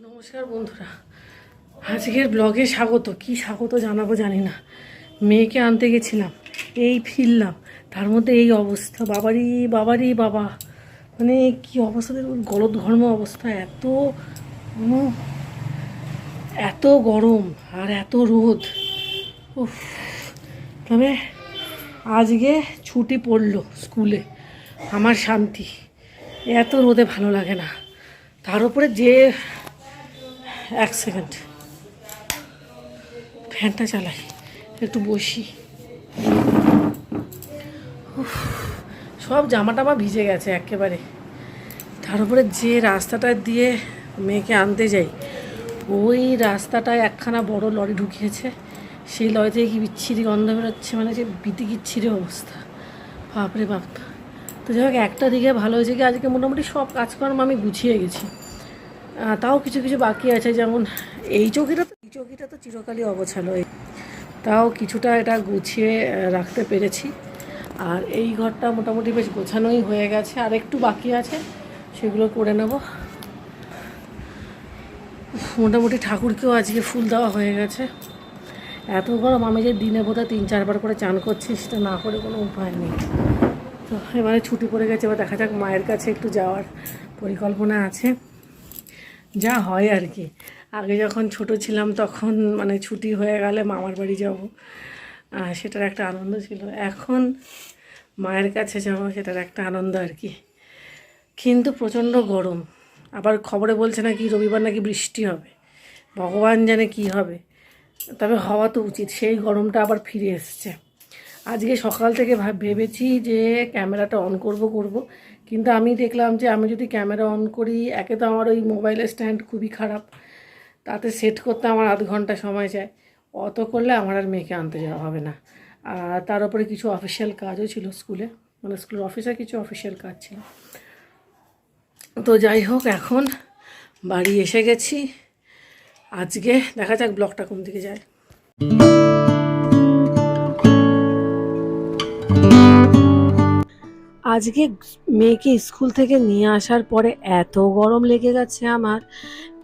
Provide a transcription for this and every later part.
নমস্কার বন্ধুরা। আজকের ব্লগে স্বাগত। কি স্বাগত জানাব জানি না। মেয়েকে আনতে গেছিলাম, এই ফিরলাম। তার মধ্যে এই অবস্থা। বাবারই বাবারই বাবা। মানে কি অবস্থা দেখুন গলদ ঘর্ম অবস্থা। এত এত গরম আর এত রোদ। উফ। তবে আজকে ছুটি পড়ল স্কুলে, আমার শান্তি। এত রোদে ভালো লাগে না। তার উপরে যে এক সেকেন্ড। ফ্যানটা চালাই, একটু বসি। সব জামা টামা ভিজে গেছে একেবারে। তার উপরে যে রাস্তাটা দিয়ে মেয়েকে আনতে যাই, ওই রাস্তাটায় একখানা বড় লরি ঢুকিয়েছে। সেই লরি থেকে কি বিচ্ছিরি গন্ধ বেরোচ্ছে মানে যে বিতি কিচ্ছিরি অবস্থা। বাপরে বাপ। তো যাই হোক, একটা দিকে ভালো হয়েছে কি, আজকে মোটামুটি সব কাজকর্ম আমি গুছিয়ে গেছি। তাও কিছু কিছু বাকি আছে, যেমন এই চৌকিটা তো এই চৌকিটা তো চিরকালই অগোছালো। তাও কিছুটা এটা গুছিয়ে রাখতে পেরেছি। আর এই ঘরটা মোটামুটি বেশ গোছানোই হয়ে গেছে। আর একটু বাকি আছে, সেগুলো করে নেব। মোটামুটি ঠাকুরকেও আজকে ফুল দেওয়া হয়ে গেছে। এত গরম, আমি যে দিনে বোধহয় তিন চারবার করে চান করছি, সেটা না করে কোনো উপায় নেই। তো এবারে ছুটি পড়ে গেছে, এবার দেখা যাক মায়ের কাছে একটু যাওয়ার পরিকল্পনা আছে। যা হয় আর কি। আগে যখন ছোট ছিলাম তখন মানে ছুটি হয়ে গেলে মামার বাড়ি যাব। সেটার একটা আনন্দ ছিল। এখন মায়ের কাছে যাব সেটার একটা আনন্দ আর কি। কিন্তু প্রচণ্ড গরম। আবার খবরে বলছে নাকি রবিবার নাকি বৃষ্টি হবে। ভগবান জানে কি হবে। তবে হওয়া তো উচিত। সেই গরমটা আবার ফিরে এসছে। আজকে সকাল থেকে ভাব ভেবেছি যে ক্যামেরাটা অন করব করব। কিন্তু আমি দেখলাম যে আমি যদি ক্যামেরা অন করি, একে তো আমার ওই মোবাইলের স্ট্যান্ড খুবই খারাপ। তাতে সেট করতে আমার আধ ঘণ্টা সময় যায়। অত করলে আমার আর মেয়েকে আনতে যাওয়া হবে না। আর তার উপরে কিছু অফিসিয়াল কাজও ছিল স্কুলে। মানে স্কুলের অফিসে কিছু অফিসিয়াল কাজ ছিল। তো যাই হোক, এখন বাড়ি এসে গেছি। আজকে দেখা যাক ব্লগটা কোন দিকে যায়। আজকে মেয়েকে স্কুল থেকে নিয়ে আসার পরে এত গরম লেগে গেছে আমার।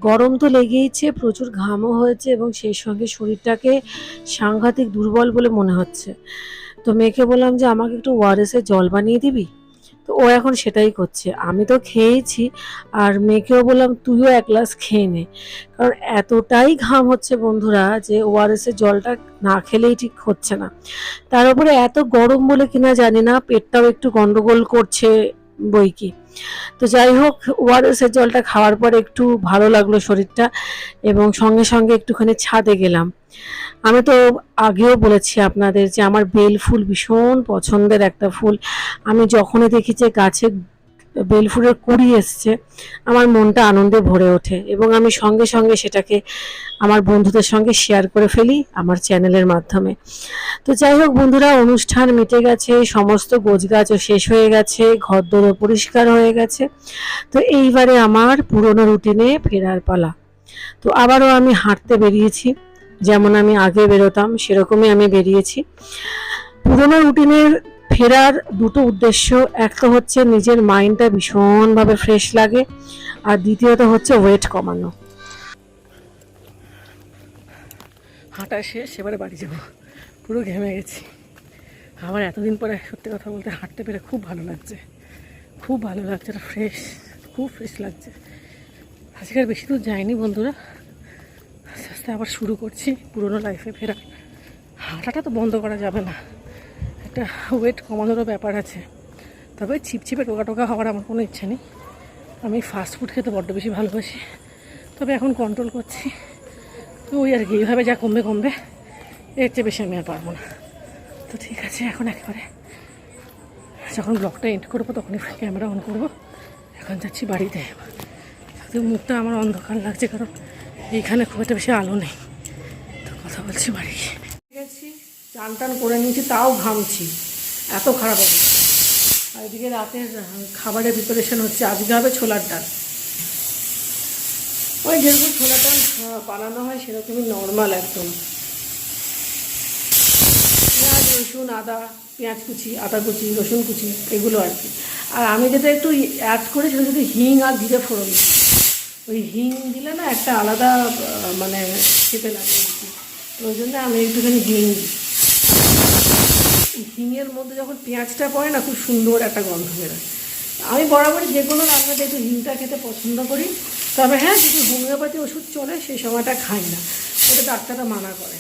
গরম তো লেগেইছে, প্রচুর ঘামও হয়েছে এবং সেই সঙ্গে শরীরটাকে সাংঘাতিক দুর্বল বলে মনে হচ্ছে। তো মেয়েকে বললাম যে, আমাকে একটু ওয়ারেসের জল বানিয়ে দিবি? তো ও এখন সেটাই করছে। আমি তো খেয়েছি, আর মেয়েকেও বললাম, তুইও এক গ্লাস খেয়ে নে। কারণ এতটাই ঘাম হচ্ছে বন্ধুরা যে ওআরএসের জলটা না খেলেই ঠিক হচ্ছে না। তার উপরে এত গরম বলে কিনা জানি না, পেটটাও একটু গন্ডগোল করছে। বই কি। তো যাই হোক ওয়ারেসের জলটা খাওয়ার পর একটু ভালো লাগল শরীরটা এবং সঙ্গে সঙ্গে একটুখানি ছাদে গেলাম। আমি তো আগেও বলেছি আপনাদের যে আমার বেল ফুল ভীষণ পছন্দের একটা ফুল। আমি যখনই দেখি যে গাছে বেল ফুলের কুড়ি এসছে, আমার মনটা আনন্দে ভরে ওঠে এবং আমি সঙ্গে সঙ্গে সেটাকে আমার বন্ধুদের সঙ্গে শেয়ার করে ফেলি আমার চ্যানেলের মাধ্যমে। তো যাই হোক বন্ধুরা, অনুষ্ঠান মিটে গেছে, সমস্ত গোছগাছও শেষ হয়ে গেছে ঘর ঘরদোরও পরিষ্কার হয়ে গেছে। তো এইবারে আমার পুরনো রুটিনে ফেরার পালা। তো আবারও আমি হাঁটতে বেরিয়েছি, যেমন আমি আগে বেরোতাম, সেরকমই আমি বেরিয়েছি। পুরনো রুটিনের ফেরার দুটো উদ্দেশ্য এক তো হচ্ছে নিজের মাইন্ডটা ভীষণভাবে ফ্রেশ লাগে, আর দ্বিতীয়ত হচ্ছে ওয়েট কমানো। হাঁটা শেষ, এবারে বাড়ি যাব। পুরো ঘেমে গেছি। আমার এতদিন পরে সত্যি কথা বলতে হাঁটতে পেরে খুব ভালো লাগছে। খুব ভালো লাগছে, এটা ফ্রেশ খুব ফ্রেশ লাগছে। আজকে বেশি দূর যায়নি বন্ধুরা। আস্তে আস্তে আবার শুরু করছি পুরোনো লাইফে ফেরা। হাঁটাটা তো বন্ধ করা যাবে না। একটা ওয়েট কমানোরও ব্যাপার আছে। তবে ছিপছিপে টোকা টোকা হওয়ার আমার কোনো ইচ্ছা নেই। আমি ফাস্ট ফুড খেতে বড্ড বেশি ভালোবাসি। তবে এখন কন্ট্রোল করছি। তো ওই আর কি, এইভাবে যা কমবে কমবে, এর চেয়ে বেশি আমি আর পারব না। তো ঠিক আছে, এখন একেবারে। যখন ব্লগটা এন্ড করব, তখনই ক্যামেরা অন করব। এখন যাচ্ছি বাড়িতে। তো মুখটা আমার অন্ধকার লাগছে, কারণ এইখানে খুব একটা বেশি আলো নেই। তো কথা বলছি বাড়ি চান টান করে নিয়েছি, তাও ঘামছি। এত খারাপ অবস্থা। আর এদিকে রাতের খাবারের প্রিপারেশন হচ্ছে, আজকে হবে ছোলার ডাল। ওই যেরকম ছোলার ডাল বানানো হয় সেরকমই নর্মাল একদম। পেঁয়াজ, রসুন, আদা, পেঁয়াজ কুচি, আদা কুচি, রসুন কুচি, এগুলো আর কি। আর আমি যেটা একটু অ্যাড করি সেটা যদি হিং আর জিরে ফোড়ন। ওই হিং দিলে না একটা আলাদা মানে খেতে লাগে আর কি। ওই জন্য আমি একটুখানি হিং দিই। হিঙের মধ্যে যখন পেঁয়াজটা পড়ে না, খুব সুন্দর একটা গন্ধ বেরোয়। আমি বরাবরই যে কোনো রান্নাতে একটু হিংটা খেতে পছন্দ করি। তবে হ্যাঁ যদি হোমিওপ্যাথি ওষুধ চলে সেই সময়টা খাই না। ওটা ডাক্তাররা মানা করে।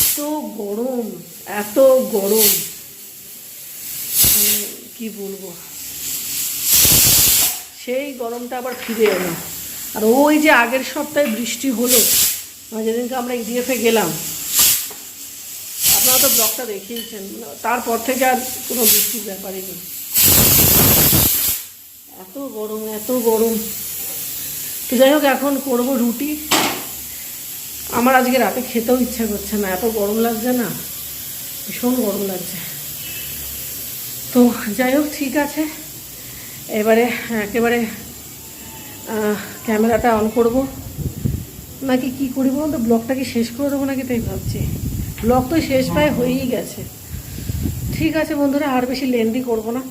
এত গরম এত গরম। মানে কি বলব? সেই গরমটা আবার ফিরে এলো। আর ওই যে আগের সপ্তাহে বৃষ্টি হলো মানে যেদিনকে আমরা ইডিএফে গেলাম আপনারা তো ব্লগটা দেখিয়েছেন। তারপর থেকে আর কোনো বৃষ্টির ব্যাপারই নেই। এত গরম এত গরম। তো যাই হোক, এখন করব রুটি। আমার আজকে রাতে খেতেও ইচ্ছা করছে না। এত গরম লাগছে না? ভীষণ গরম লাগছে। তো যাই হোক, ঠিক আছে। এবারে একেবারে ক্যামেরাটা অন করব। নাকি কি করি বলুন তো? ব্লগটা কি শেষ করে দেবো নাকি তাই ভাবছি? ব্লগ তো শেষ প্রায় হয়েই গেছে। ঠিক আছে বন্ধুরা, আর বেশি লেন্দি করব না।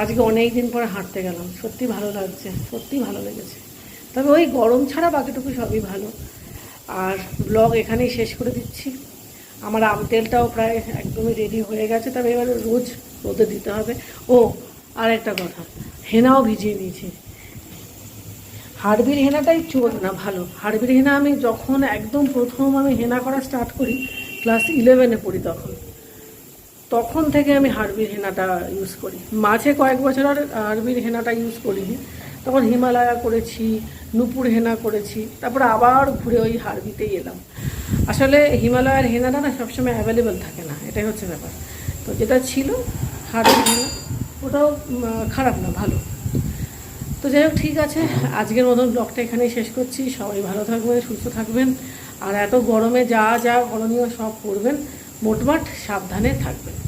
আজকে অনেক দিন পরে হাঁটতে গেলাম। সত্যি ভালো লাগছে, সত্যি ভালো লেগেছে। তবে ওই গরম ছাড়া বাকিটুকু সবই ভালো। আর ব্লগ এখানেই শেষ করে দিচ্ছি। আমার আম তেলটাও প্রায় একদমই রেডি হয়ে গেছে। তবে এবার রোজ রোদে দিতে হবে। ও আর একটা কথা। হেনাও ভিজিয়ে নিয়েছি হাড়বির হেনাটাই চোর। না, ভালো। হাড়বির হেনা আমি যখন একদম প্রথম আমি হেনা করা স্টার্ট করি ক্লাস ইলেভেনে পড়ি তখন। তখন থেকে আমি হাড়বির হেনাটা ইউজ করি। মাঝে কয়েক বছর আর হাড়বির হেনাটা ইউজ করিনি। তখন হিমালয়া করেছি, নুপুর হেনা করেছি, তারপরে আবার ঘুরে ওই হাড়বিতেই এলাম। আসলে হিমালয়ার হেনাটা না সবসময় অ্যাভেলেবেল থাকে না, এটাই হচ্ছে ব্যাপার। তো যেটা ছিল হাড়বির হেনা, ওটাও খারাপ না, ভালো। তো যাই হোক, ঠিক আছে। আজকের মতন ব্লগটা এখানেই শেষ করছি। সবাই ভালো থাকবেন, সুস্থ থাকবেন। আর এত গরমে যা যা করণীয় সব করবেন। মোটমাট সাবধানে থাকবেন।